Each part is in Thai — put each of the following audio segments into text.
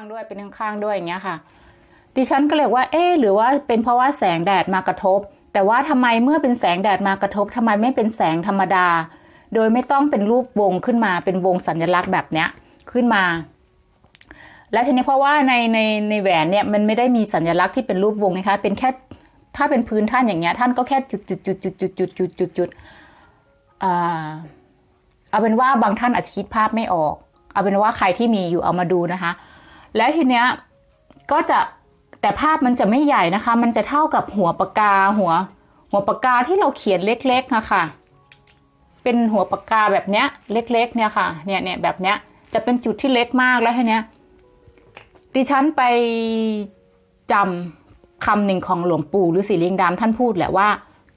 างด้วยเป็นข้างๆด้วยอย่างเงี้ยค่ะ ดิฉันก็เลยว่า เอ๊หรือว่าเป็นเพราะว่าแสงแดดมากระทบ แต่ว่าทำไมเมื่อเป็นแสงแดดมากระทบทำไมไม่เป็นแสงธรรมดา โดยไม่ต้องเป็นรูปวงขึ้นมาเป็นวงสัญลักษณ์แบบเนี้ยขึ้นมา และทีนี้เพราะว่าในในในแหวนเนี่ยมันไม่ได้มีสัญลักษณ์ที่เป็นรูปวงนะคะ เป็นแค่ถ้าเป็นพื้นท่านอย่างเงี้ยท่านก็แค่จุดจุดจุดจุดจุดจุดจุดจุดจุดอ่าเอาเป็นว่าบางท่านอาจจะคิดภาพไม่ออก เอาเป็นว่าใครที่มีอยู่เอามาดูนะคะ และทีเนี้ยก็จะแต่ภาพมันจะไม่ใหญ่นะคะ มันจะเท่ากับหัวปากกาหัว หัวปากกาที่เราเขียนเล็กๆนะค่ะเป็นหัวปากกาแบบเนี้ยเล็กๆเนี่ยค่ะ เนี่ยเนี่ยแบบเนี้ยจะเป็นจุดที่เล็กมากแล้วทีเนี้ยดิฉันไปจำคำหนึ่งของหลวงปู่หรือสีลิงดำท่านพูดแหละว่า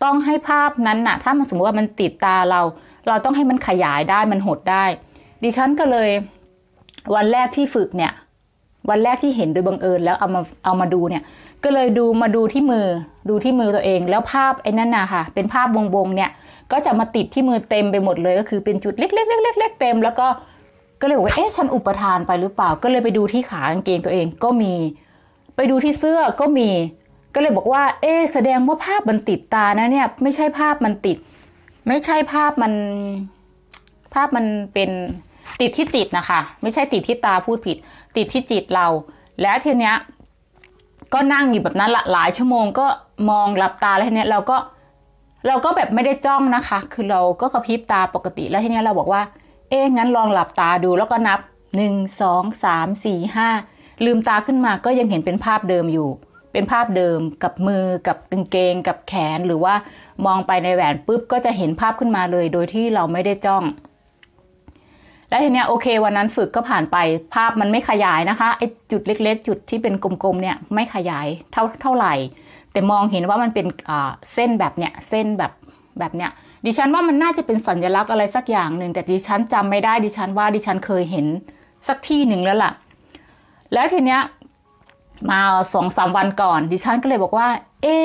ต้องให้ภาพนั้นน่ะ ถ้ามันสมมติว่ามันติดตาเรา เราต้องให้มันขยายได้มันหดได้ ดิฉันก็เลย วันแรกที่ฝึกเนี่ย วันแรกที่เห็นโดยบังเอิญแล้วเอามาเอามาดูเนี่ย ก็เลยดูมาดูที่มือดูที่มือตัวเอง แล้วภาพไอ้นั่นน่ะค่ะ เป็นภาพวงๆเนี่ย ก็จะมาติดที่มือเต็มไปหมดเลย ก็คือเป็นจุดเล็กๆๆๆๆเต็ม แล้วก็ก็เลยบอกว่าเอ๊ะฉันอุปทานไปหรือเปล่า ก็เลยไปดูที่ขากางเกงตัวเองก็มี ไปดูที่เสื้อก็มี ก็เลยบอกว่า เอ๊ะแสดงว่าภาพมันติดตานะเนี่ย ไม่ใช่ภาพมันติด ไม่ใช่ภาพมัน ภาพมันเป็นติดที่จิตนะคะ ไม่ใช่ติดที่ตาพูดผิด ติดที่จิตเรา แล้วทีเนี้ยก็นั่งอยู่แบบนั้นละหลายชั่วโมงก็มองหลับตาแล้วทีเนี้ยเราก็เราก็แบบไม่ได้จ้องนะคะ คือเราก็กระพริบตาปกติแล้วทีเนี้ยเราบอกว่า เอ๊ะงั้นลองหลับตาดูแล้วก็นับหนึ่งสองสามสี่ห้าลืมตาขึ้นมาก็ยังเห็นเป็นภาพเดิมอยู่ เป็นภาพเดิมกับมือกับกางเกง กับแขนหรือว่ามองไปในแหวนปุ๊บก็จะเห็นภาพขึ้นมาเลย โดยที่เราไม่ได้จ้อง แล้วทีเนี้ยโอเค วันนั้นฝึกก็ผ่านไปภาพมันไม่ขยายนะคะไอจุดเล็ก ๆ จุดที่เป็นกลมๆเนี่ยไม่ขยายเท่าเท่าไหร่ แต่มองเห็นว่ามันเป็นเส้นแบบเนี้ยเส้นแบบแบบเนี้ยดิฉันว่ามันน่าจะเป็นสัญลักษณ์อะไรสักอย่างหนึ่งแต่ดิฉันจำไม่ได้ดิฉันว่าดิฉันเคยเห็นสักที่หนึ่งแล้วล่ะ แล้วทีเนี้ยมาสองสามวันก่อน ดิฉันก็เลยบอกว่า เอ๊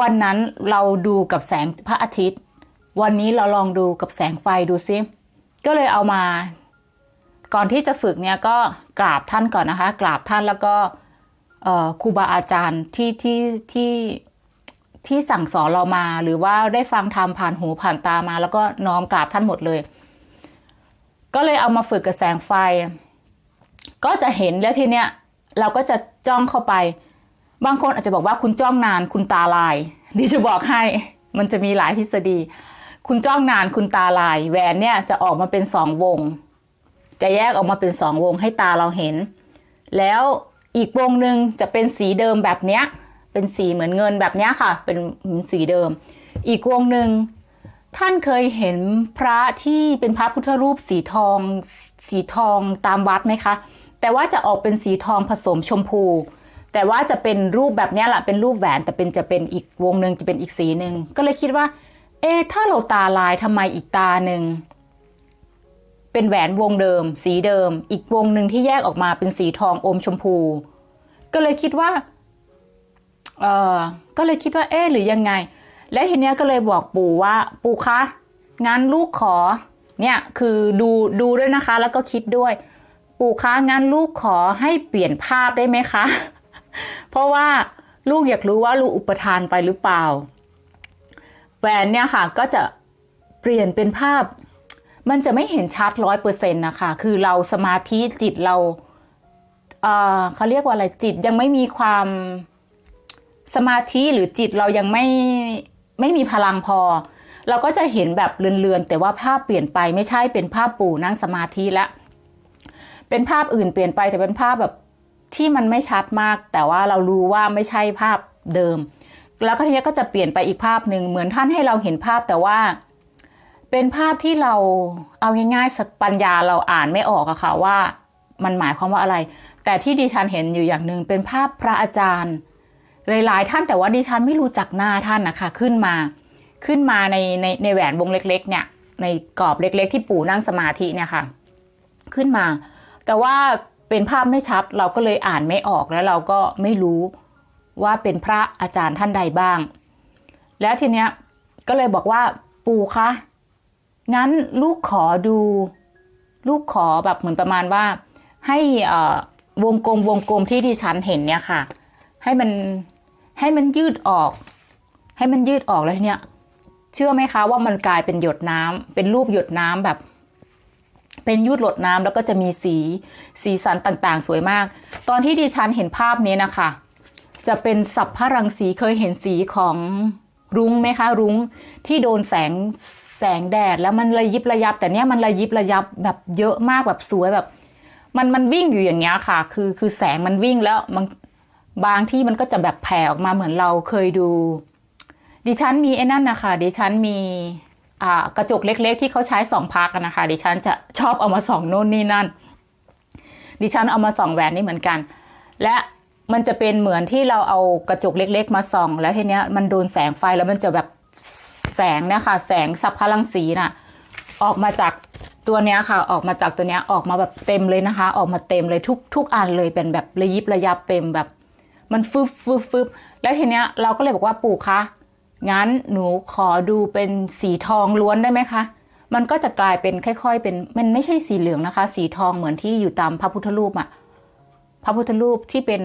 วันนั้นเราดูกับแสงพระอาทิตย์ วันนี้เราลองดูกับแสงไฟดูซิ ก็เลยเอามา ก่อนที่จะฝึกเนี่ยก็กราบท่านก่อนนะคะ กราบท่านแล้วก็ครูบาอาจารย์ที่ที่ที่ที่สั่งสอนเรามา หรือว่าได้ฟังธรรมผ่านหูผ่านตามา แล้วก็น้อมกราบท่านหมดเลย ก็เลยเอามาฝึกกับแสงไฟ ก็จะเห็นแล้วทีเนี้ยเราก็จะจ้องเข้าไป บางคนอาจจะบอกว่าคุณจ้องนานคุณตาลายดิจะบอกให้ มันจะมีหลายทฤษฎี คุณจ้องนานคุณตาลาย แหวนเนี่ยจะออกมาเป็นสองวง จะแยกออกมาเป็นสองวงให้ตาเราเห็น แล้วอีกวงหนึ่งจะเป็นสีเดิมแบบเนี้ย เป็นสีเหมือนเงินแบบเนี้ยค่ะ เป็นสีเดิม อีกวงหนึ่งท่านเคยเห็นพระที่เป็นพระพุทธรูปสีทอง สีทองตามวัดไหมคะ แต่ว่าจะออกเป็นสีทองผสมชมพู แต่ว่าจะเป็นรูปแบบเนี้ยแหละเป็นรูปแหวนแต่เป็นจะเป็นอีกวงหนึ่งจะเป็นอีกสีหนึ่งก็เลยคิดว่า เอ๊ถ้าเราตาลายทำไมอีกตาหนึ่งเป็นแหวนวงเดิม สีเดิม อีกวงหนึ่งที่แยกออกมาเป็นสีทองอมชมพู ก็เลยคิดว่าเออก็เลยคิดว่าเอ๊หรือยังไง และทีเนี้ยก็เลยบอกปู่ว่า ปู่คะงั้นลูกขอ เนี่ยคือดูดูด้วยนะคะ แล้วก็คิดด้วย ปู่คะงั้นลูกขอให้เปลี่ยนภาพได้ไหมคะ เพราะว่าลูกอยากรู้ว่าลูกอุปทานไปหรือเปล่า แหวนเนี่ยค่ะก็จะเปลี่ยนเป็นภาพ มันจะไม่เห็นชัดร้อยเปอร์เซ็นต์นะคะ คือเราสมาธิจิตเราเอ่อเขาเรียกว่าอะไรจิตยังไม่มีความสมาธิหรือจิตเรายังไม่ไม่มีพลังพอ เราก็จะเห็นแบบเลือนๆแต่ว่าภาพเปลี่ยนไปไม่ใช่เป็นภาพปู่นั่งสมาธิแล้วเป็นภาพอื่นเปลี่ยนไปแต่เป็นภาพแบบที่มันไม่ชัดมาก แต่ว่าเรารู้ว่าไม่ใช่ภาพเดิม แล้วก็ทีนี้ก็จะเปลี่ยนไปอีกภาพหนึ่งเหมือนท่านให้เราเห็นภาพแต่ว่า เป็นภาพที่เราเอาง่ายๆสปัญญาเราอ่านไม่ออกอะค่ะว่ามันหมายความว่าอะไร แต่ที่ดิฉันเห็นอยู่อย่างหนึ่งเป็นภาพพระอาจารย์หลายๆท่านแต่ว่าดิฉันไม่รู้จักหน้าท่านนะคะ ขึ้นมา ขึ้นมาในในในแหวนวงเล็ก ๆ เนี่ย ในกรอบเล็ก ๆ ที่ปู่นั่งสมาธิเนี่ยค่ะ ขึ้นมา แต่ว่าเป็นภาพไม่ชัดเราก็เลยอ่านไม่ออกแล้วเราก็ไม่รู้ ว่าเป็นพระอาจารย์ท่านใดบ้าง แล้วทีเนี้ยก็เลยบอกว่าปู่คะงั้นลูกขอดู ลูกขอแบบเหมือนประมาณว่า ให้อ่อวงกลมวงกลมที่ดิฉันเห็นเนี่ยค่ะ ให้มันให้มันยืดออก ให้มันยืดออกแล้วเนี่ย เชื่อไหมคะว่ามันกลายเป็นหยดน้ำเป็นรูปหยดน้ำแบบ เป็นยุดหลดน้ำแล้วก็จะมีสีสีสันต่างๆ สวยมาก ตอนที่ดิฉันเห็นภาพนี้นะคะ จะเป็นสับพรังสีเคยเห็นสีของรุ้งไหมคะ รุ้งที่โดนแสงแสงแดดแล้วมันระยิบระยับ แต่เนี้ยมันระยิบระยับแบบเยอะมากแบบสวยแบบ มันมันวิ่งอยู่อย่างเงี้ยค่ะ คือคือแสงมันวิ่งแล้วมันบางที่มันก็จะแบบแผ่ออกมาเหมือนเราเคยดู ดิฉันมีไอ้นั่นนะคะดิฉันมีอ่ากระจกเล็ก ๆ ที่เขาใช้ส่องพักกันนะคะ ดิฉันจะชอบเอามาส่องโน่นนี่นั่น ดิฉันเอามาส่องแหวนนี่เหมือนกัน และ มันจะเป็นเหมือนที่เราเอากระจกเล็ก ๆ มาส่อง แล้วทีเนี้ยมันโดนแสงไฟแล้วมันจะแบบแสงนะคะแสงสับพลังสีน่ะ ออกมาจากตัวเนี้ยค่ะ ออกมาจากตัวเนี้ยออกมาแบบเต็มเลยนะคะ ออกมาเต็มเลยทุกทุกอันเลยเป็นแบบระยิบระยับเต็มแบบ มันฟึบฟึบฟึบแล้วทีเนี้ยเราก็เลยบอกว่าปู่คะงั้นหนูขอดูเป็นสีทองล้วนได้ไหมคะมันก็จะกลายเป็นค่อย ๆ เป็นมันไม่ใช่สีเหลืองนะคะ สีทองเหมือนที่อยู่ตามพระพุทธรูปอะ พระพุทธรูปที่เป็น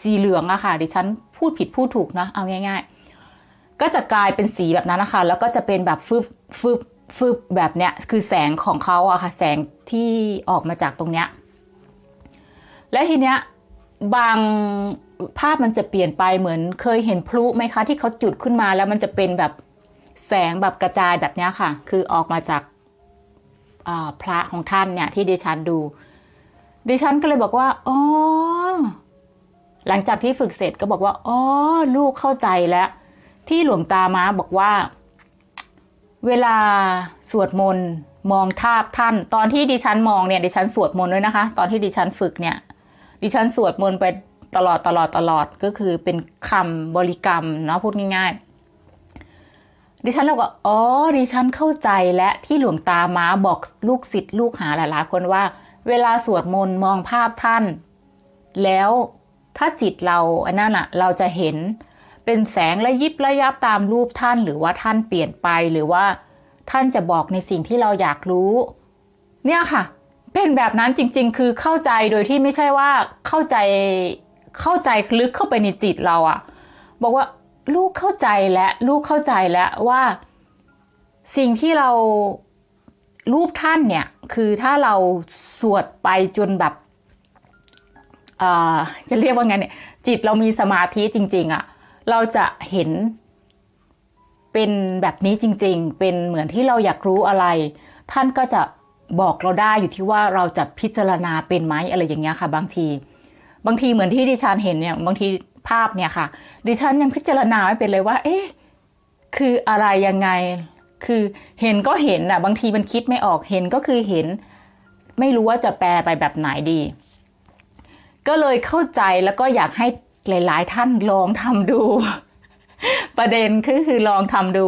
สีเหลืองอะค่ะดิฉันพูดผิดพูดถูกนะเอาง่าย ๆ ก็จะกลายเป็นสีแบบนั้นนะคะ แล้วก็จะเป็นแบบฟึบฟึบฟึบแบบเนี้ยคือแสงของเขาอะค่ะ แสงที่ออกมาจากตรงเนี้ยและทีเนี้ยบางภาพมันจะเปลี่ยนไปเหมือนเคยเห็นพลุไหมคะ ที่เขาจุดขึ้นมาแล้วมันจะเป็นแบบแสงแบบกระจายแบบเนี้ยค่ะ คือออกมาจากพระของท่านเนี่ยที่ดิฉันดู ดิฉันก็เลยบอกว่า อ๋อ หลังจากที่ฝึกเสร็จก็บอกว่า อ๋อ ลูกเข้าใจแล้ว ที่หลวงตามาบอกว่า เวลาสวดมนต์มองทาบท่าน ตอนที่ดิฉันมองเนี่ยดิฉันสวดมนต์ด้วยนะคะ ตอนที่ดิฉันฝึกเนี่ย ดิฉันสวดมนต์ไปตลอดตลอดตลอดก็คือเป็นคำบริกรรมเนาะพูดง่าย ๆ ดิฉันเราก็อ๋อดิฉันเข้าใจและที่หลวงตามาบอกลูกศิษย์ลูกหาหลายๆคนว่า เวลาสวดมนต์มองภาพท่าน แล้วถ้าจิตเราอันนั้นอะเราจะเห็นเป็นแสงระยิบระยับตามรูปท่าน หรือว่าท่านเปลี่ยนไปหรือว่า ท่านจะบอกในสิ่งที่เราอยากรู้ เนี่ยค่ะ เป็นแบบนั้นจริง ๆ คือเข้าใจโดยที่ไม่ใช่ว่าเข้าใจเข้าใจลึกเข้าไปในจิตเราอะบอกว่าลูกเข้าใจและลูกเข้าใจแล้วว่า สิ่งที่เรา รูปท่านเนี่ย คือถ้าเราสวดไปจนแบบจะเรียกว่าไงเนี่ย จิตเรามีสมาธิจริง ๆอะเราจะเห็นเป็นแบบนี้จริง ๆ เป็นเหมือนที่เราอยากรู้อะไร ท่านก็จะบอกเราได้อยู่ที่ว่าเราจะพิจารณาเป็นไหมอะไรอย่างเงี้ยค่ะ บางที บางทีเหมือนที่ดิฉันเห็นเนี่ย บางทีภาพเนี่ยค่ะ ดิฉันยังพิจารณาไม่เป็นเลยว่า เอ๊ะคืออะไรยังไง คือเห็นก็เห็นอะบางทีมันคิดไม่ออกเห็นก็คือเห็น ไม่รู้ว่าจะแปลไปแบบไหนดี ก็เลยเข้าใจแล้วก็อยากให้หลาย ๆ ท่านลองทำดู ประเด็นคือคือลองทำดู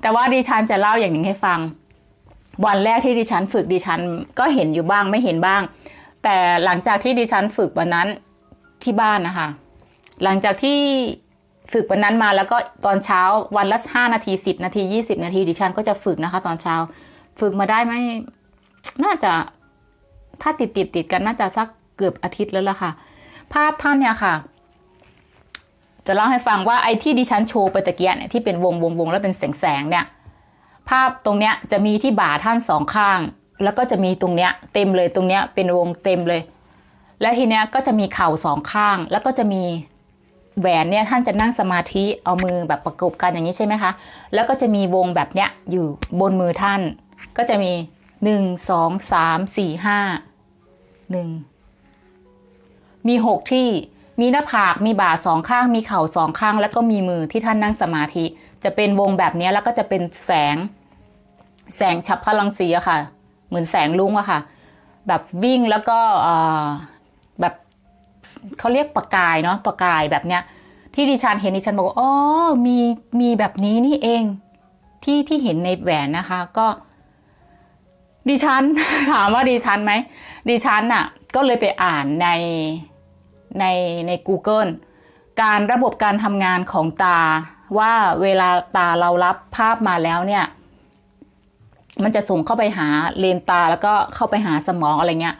แต่ว่าดิฉันจะเล่าอย่างหนึ่งให้ฟัง วันแรกที่ดิฉันฝึกดิฉันก็เห็นอยู่บ้างไม่เห็นบ้าง แต่หลังจากที่ดิฉันฝึกวันนั้นที่บ้านนะคะ หลังจากที่ ฝึกวันนั้นมาแล้วก็ตอนเช้าวันละห้านาทีสิบนาทียี่สิบนาทีดิฉันก็จะฝึกนะคะ ตอนเช้า ฝึกมาได้ไหมน่าจะถ้าติดติดติดกันน่าจะสักเกือบอาทิตย์แล้วล่ะค่ะ ภาพท่านเนี่ยค่ะ จะเล่าให้ฟังว่าไอ้ที่ดิฉันโชว์ไปตะเกียเนี่ยที่เป็นวงวงวงแล้วเป็นแสงแสงเนี่ย ภาพตรงเนี้ยจะมีที่บ่าท่านสองข้าง แล้วก็จะมีตรงเนี้ย เต็มเลยตรงเนี้ยเป็นวงเต็มเลย และทีเนี้ยก็จะมีเข่าสองข้าง แล้วก็จะมี แหวนเนี่ยท่านจะนั่งสมาธิเอามือแบบประกบกันอย่างนี้ใช่ไหมคะ แล้วก็จะมีวงแบบเนี้ยอยู่บนมือท่าน ก็จะมีหนึ่งสองสามสี่ห้าหนึ่งมีหกที่มีหน้าผากมีบ่าสองข้าง มีเข่าสองข้าง แล้วก็มีมือที่ท่านนั่งสมาธิ จะเป็นวงแบบนี้แล้วก็จะเป็นแสง แสงฉับพลังสีอะค่ะ เหมือนแสงลุ้งอะค่ะ แบบวิ่งแล้วก็แบบ เขาเรียกประกายเนาะประกายแบบเนี้ย ที่ดิฉันเห็นดิฉันบอกว่าอ๋อมีมีแบบนี้นี่เอง ที่ที่เห็นในแหวนนะคะ ก็ ดิฉัน ถามว่าดิฉันไหมดิฉันอะก็เลยไปอ่านในในใน Google การระบบการทำงานของตาว่าเวลาตาเรารับภาพมาแล้วเนี่ย มันจะส่งเข้าไปหาเลนตาแล้วก็เข้าไปหาสมองอะไรเงี้ย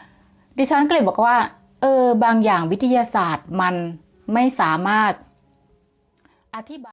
ดิฉันก็เลยบอกว่า เออบางอย่างวิทยาศาสตร์มันไม่สามารถอธิบาย